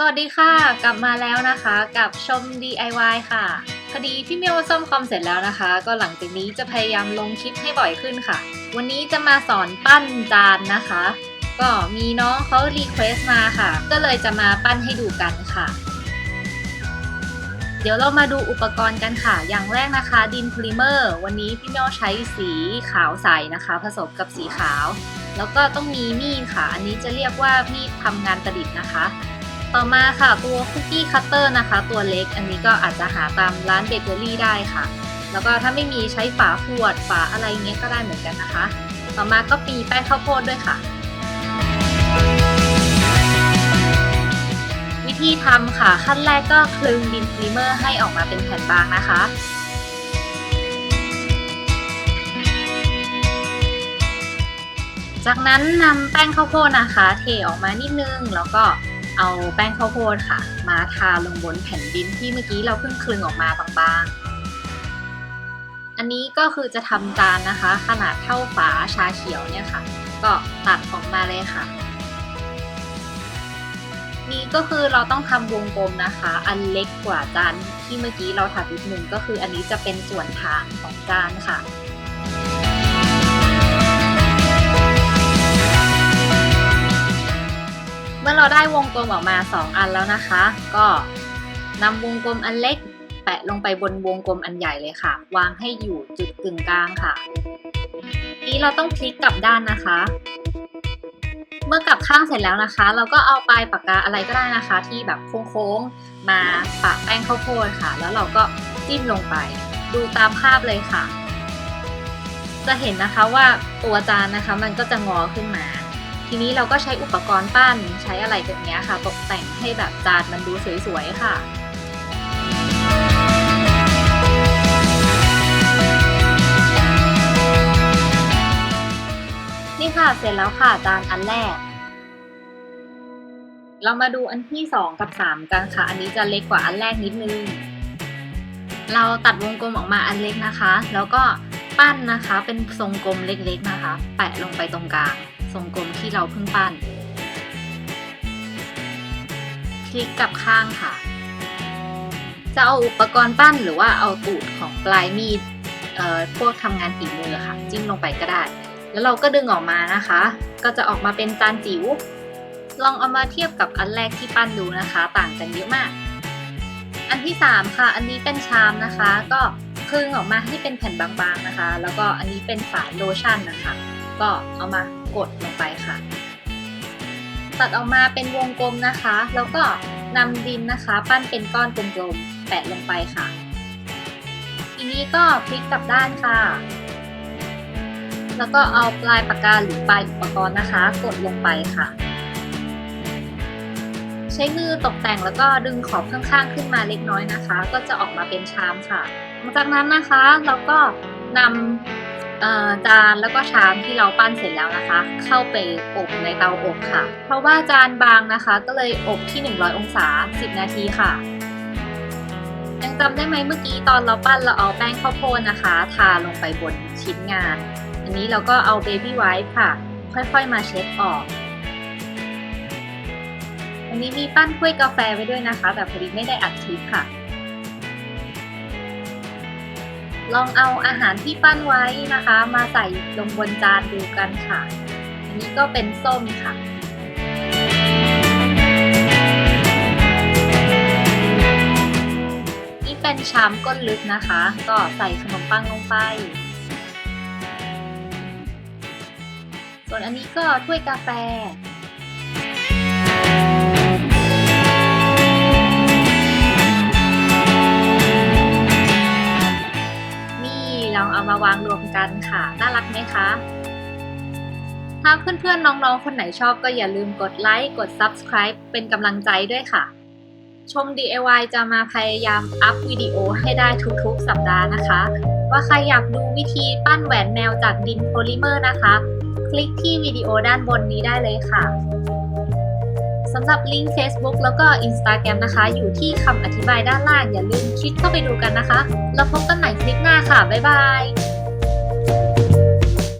สวัสดีค่ะ กลับมาแล้วนะคะกับชม DIY ค่ะ พอดีพี่เมียวซ่อมคอมเสร็จแล้วนะคะ ก็หลังจากนี้จะพยายามลงคลิปให้บ่อยขึ้นค่ะ วันนี้จะมาสอนปั้นจานนะคะ ก็มีน้องเขารีเควสต์มาค่ะ ก็เลยจะมาปั้นให้ดูกันค่ะ เดี๋ยวเรามาดูอุปกรณ์กันค่ะ อย่างแรกนะคะ ดินโพลิเมอร์วันนี้พี่เมียวใช้สีขาวใสนะคะ ผสมกับสีขาว แล้วก็ต้องมีมีดค่ะ อันนี้จะเรียกว่ามีดทำงานประดิษฐ์นะคะ ต่อมาค่ะตัวคุกกี้คัตเตอร์นะคะ ตัวเล็กอันนี้ก็อาจจะหาตามร้านเบเกอรี่ได้ค่ะ แล้วก็ถ้าไม่มีใช้ฝาขวดฝาอะไรเงี้ยก็ได้เหมือนกันนะคะ ต่อมาก็มีแป้งข้าวโพดด้วยค่ะ วิธีทำค่ะขั้นแรกก็คลึงดินพลีเมอร์ให้ออกมาเป็นแผ่นบางนะคะจากนั้นนำแป้งข้าวโพดนะคะ เทออกมานิดนึงแล้วก็ เอาแป้งข้าวโพดค่ะ มาทาลงบนแผ่นดินที่เมื่อกี้เราเพิ่งคลึงออกมาบางๆ อันนี้ก็คือจะทำจานนะคะ ขนาดเท่าฝาชาเขียวเนี่ยค่ะ ก็ตัดออกมาเลยค่ะ นี่ก็คือเราต้องทำวงกลมนะคะ อันเล็กกว่าจานที่เมื่อกี้เราถัดนิดนึงก็คืออันนี้จะเป็นส่วนฐานของจานค่ะ ได้วงกลมออกมา 2 อันแล้วนะคะ ก็นำวงกลมอันเล็ก แปะลงไปบนวงกลมอันใหญ่เลยค่ะ วางให้อยู่จุดกึ่งกลางค่ะ นี้เราต้องพลิกกลับด้านนะคะ เมื่อกลับข้างเสร็จแล้วนะคะ เราก็เอาปลายปากกาอะไรก็ได้นะคะ ที่แบบโค้งๆมาปะแป้งข้าวโพดค่ะ แล้วเราก็จิ้มลงไป ดูตามภาพเลยค่ะ จะเห็นนะคะว่าตัวจานนะคะมันก็จะงอขึ้นมา ทีนี้เราก็ใช้อุปกรณ์ปั้นใช้อะไรแบบนี้ค่ะ ตกแต่งให้แบบจานมันดูสวยๆค่ะนี่ค่ะเสร็จแล้วค่ะจานอันแรก เรามาดูอันที่ 2 กับ 3 กันค่ะ อันนี้จะเล็กกว่าอันแรกนิดนึง เราตัดวงกลมออกมาอันเล็กนะคะ แล้วก็ปั้นนะคะเป็นทรงกลมเล็กๆนะคะ แปะลงไปตรงกลาง ทรงกลมที่เราเพิ่งปั้น คลิกกลับข้างค่ะ จะเอาอุปกรณ์ปั้นหรือว่าเอาตูดของปลายมีดพวกทำงานฝีมือค่ะ จิ้มลงไปก็ได้ แล้วเราก็ดึงออกมานะคะ ก็จะออกมาเป็นจานจิ๋วลองเอามาเทียบกับอันแรกที่ปั้นดูนะคะ ต่างกันเยอะมาก อันที่ 3 ค่ะ อันนี้เป็นชามนะคะ ก็คลึงออกมาให้เป็นแผ่นบางๆนะคะ แล้วก็อันนี้เป็นฝาโลชั่นนะคะ ก็เอามากดลงไปค่ะ ตัดออกมาเป็นวงกลมนะคะ แล้วก็นำดินนะคะ ปั้นเป็นก้อนกลมๆแปะลงไปค่ะ ทีนี้ก็พลิกกลับด้านค่ะ แล้วก็เอาปลายปากกาหรือปลายอุปกรณ์นะคะ กดลงไปค่ะ ใช้มือตกแต่งแล้วก็ดึงขอบข้างๆขึ้นมาเล็กน้อยนะคะ ก็จะออกมาเป็นชามค่ะ หลังจากนั้นนะคะเราก็นำ จานแล้วก็ชามที่เราปั้นเสร็จแล้วนะคะ เข้าไปอบในเตาอบค่ะ เพราะว่าจานบางนะคะ ก็เลยอบที่ 100 องศา 10 นาทีค่ะยังจำได้ไหมเมื่อกี้ตอนเราปั้นเราเอาแป้งข้าวโพดนะคะ ทาลงไปบนชิ้นงาน อันนี้เราก็เอาเบบี้ไวท์ค่ะ ค่อยๆมาเช็ดออก อันนี้มีปั้นถ้วยกาแฟไว้ด้วยนะคะ แต่พอดีไม่ได้อัดคลิปค่ะ ลองเอาอาหารที่ปั้นไว้นะคะ มาใส่ลงบนจานดูกันค่ะ อันนี้ก็เป็นส้มค่ะนี่เป็นชามก้นลึกนะคะ ก็ใส่ขนมปังลงไป ส่วนอันนี้ก็ถ้วยกาแฟาวางรวมกันค่ะ น่ารักไหมคะ ถ้าเพื่อนๆน้องๆ คนไหนชอบก็อย่าลืมกดไลค์ กด Subscribe เป็นกำลังใจด้วยค่ะ ชม DIY จะมาพยายามอัพวิดีโอให้ได้ทุกๆ สัปดาห์นะคะ ว่าใครอยากดูวิธีปั้นแหวนแมวจากดินโพลิเมอร์นะคะ คลิกที่วิดีโอด้านบนนี้ได้เลยค่ะ สำหรับลิงก์ Facebook แล้วก็ Instagram นะคะ อยู่ที่คำอธิบายด้านล่างอย่าลืมคลิกเข้าไปดูกันนะคะ แล้วพบกันใหม่คลิปหน้าค่ะ บ๊ายบาย